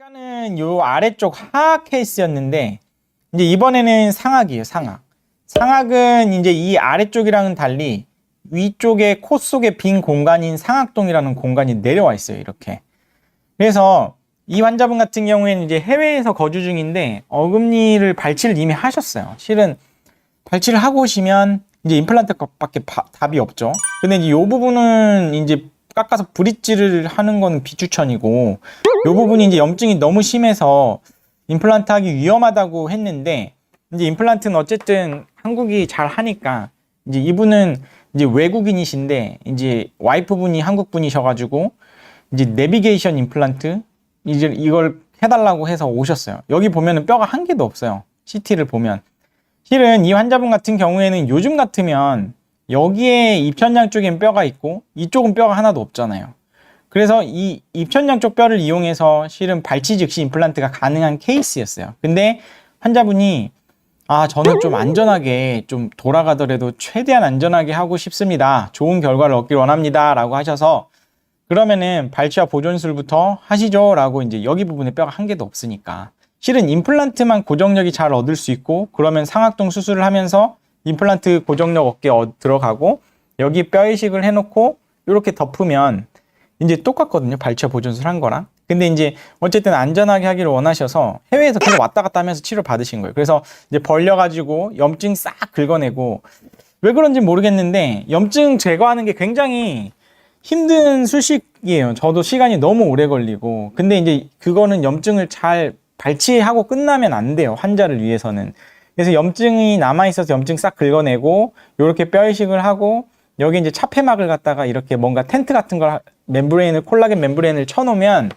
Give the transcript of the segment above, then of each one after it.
아까는 요 아래쪽 하악 케이스였는데 이제 이번에는 상악이에요, 상악. 상악은 이제 이 아래쪽이랑은 달리 위쪽에 코 속에 빈 공간인 상악동이라는 공간이 내려와 있어요, 이렇게. 그래서 이 환자분 같은 경우에는 이제 해외에서 거주 중인데 어금니를 발치를 이미 하셨어요. 실은 발치를 하고 오시면 이제 임플란트밖에 바- 답이 없죠. 근데 이제 요 부분은 이제 깎아서 브릿지를 하는 건 비추천이고 요 부분이 이제 염증이 너무 심해서 임플란트 하기 위험하다고 했는데 이제 임플란트는 어쨌든 한국이 잘 하니까 이제 이분은 이제 외국인이신데 이제 와이프분이 한국 분이셔가지고 이제 내비게이션 임플란트 이제 이걸 해달라고 해서 오셨어요. 여기 보면은 뼈가 한 개도 없어요. CT를 보면 실은 이 환자분 같은 경우에는 요즘 같으면 여기에 입천장 쪽엔 뼈가 있고 이쪽은 뼈가 하나도 없잖아요. 그래서 이 입천장 쪽 뼈를 이용해서 실은 발치 즉시 임플란트가 가능한 케이스였어요. 근데 환자분이 아, 저는 좀 안전하게 좀 돌아가더라도 최대한 안전하게 하고 싶습니다. 좋은 결과를 얻길 원합니다. 라고 하셔서 그러면은 발치와 보존술부터 하시죠. 라고 이제 여기 부분에 뼈가 한 개도 없으니까. 실은 임플란트만 고정력이 잘 얻을 수 있고 그러면 상악동 수술을 하면서 임플란트 고정력 얻게 어- 들어가고 여기 뼈 이식을 해놓고 이렇게 덮으면 이제 똑같거든요. 발치와 보존술 한 거랑. 근데 이제 어쨌든 안전하게 하기를 원하셔서 해외에서 계속 왔다 갔다 하면서 치료 받으신 거예요. 그래서 이제 벌려가지고 염증 싹 긁어내고 왜 그런지 모르겠는데 염증 제거하는 게 굉장히 힘든 수식이에요. 저도 시간이 너무 오래 걸리고. 근데 이제 그거는 염증을 잘 발치하고 끝나면 안 돼요. 환자를 위해서는. 그래서 염증이 남아있어서 염증 싹 긁어내고, 요렇게 뼈 이식을 하고, 여기 이제 차폐막을 갖다가 이렇게 뭔가 텐트 같은 걸, 하- 멤브레인을, 콜라겐 멤브레인을 쳐놓으면,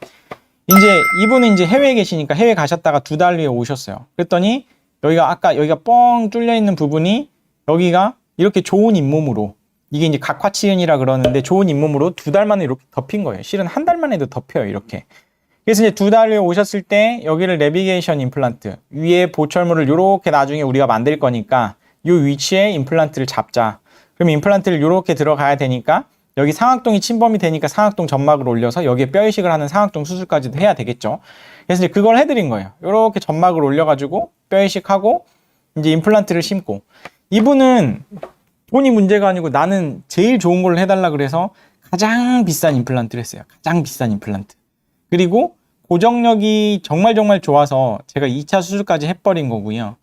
이제 이분은 이제 해외에 계시니까 해외 가셨다가 두 달 후에 오셨어요. 그랬더니, 여기가 아까 여기가 뻥 뚫려 있는 부분이, 여기가 이렇게 좋은 잇몸으로, 이게 이제 각화치은이라 그러는데 좋은 잇몸으로 두 달 만에 이렇게 덮인 거예요. 실은 한 달 만에도 덮여요, 이렇게. 그래서 이제 두 달 후에 오셨을 때 여기를 내비게이션 임플란트 위에 보철물을 이렇게 나중에 우리가 만들 거니까 이 위치에 임플란트를 잡자. 그럼 임플란트를 이렇게 들어가야 되니까 여기 상악동이 침범이 되니까 상악동 점막을 올려서 여기에 뼈 이식을 하는 상악동 수술까지도 해야 되겠죠. 그래서 이제 그걸 해드린 거예요. 이렇게 점막을 올려가지고 뼈 이식하고 이제 임플란트를 심고 이분은 돈이 문제가 아니고 나는 제일 좋은 걸 해달라 그래서 가장 비싼 임플란트를 했어요. 가장 비싼 임플란트. 그리고 고정력이 정말 정말 좋아서 제가 2차 수술까지 해버린 거고요.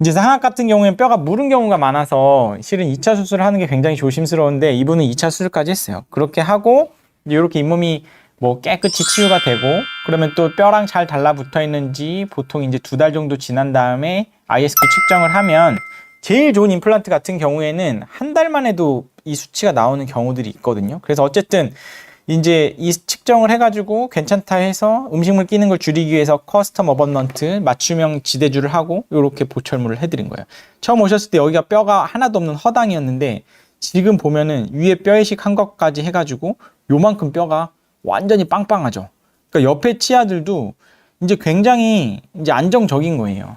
이제 상악 같은 경우에는 뼈가 무른 경우가 많아서 실은 2차 수술을 하는 게 굉장히 조심스러운데 이분은 2차 수술까지 했어요. 그렇게 하고 이렇게 잇몸이 뭐 깨끗이 치유가 되고 그러면 또 뼈랑 잘 달라붙어 있는지 보통 이제 두 달 정도 지난 다음에 ISQ 측정을 하면 제일 좋은 임플란트 같은 경우에는 한 달만 해도 이 수치가 나오는 경우들이 있거든요. 그래서 어쨌든 이제 이 측정을 해가지고 괜찮다 해서 음식물 끼는 걸 줄이기 위해서 커스텀 어번넌트 맞춤형 지대주를 하고 이렇게 보철물을 해드린 거예요. 처음 오셨을 때 여기가 뼈가 하나도 없는 허당이었는데 지금 보면은 위에 뼈 이식 한 것까지 해가지고 요만큼 뼈가 완전히 빵빵하죠. 그러니까 옆에 치아들도 이제 굉장히 이제 안정적인 거예요.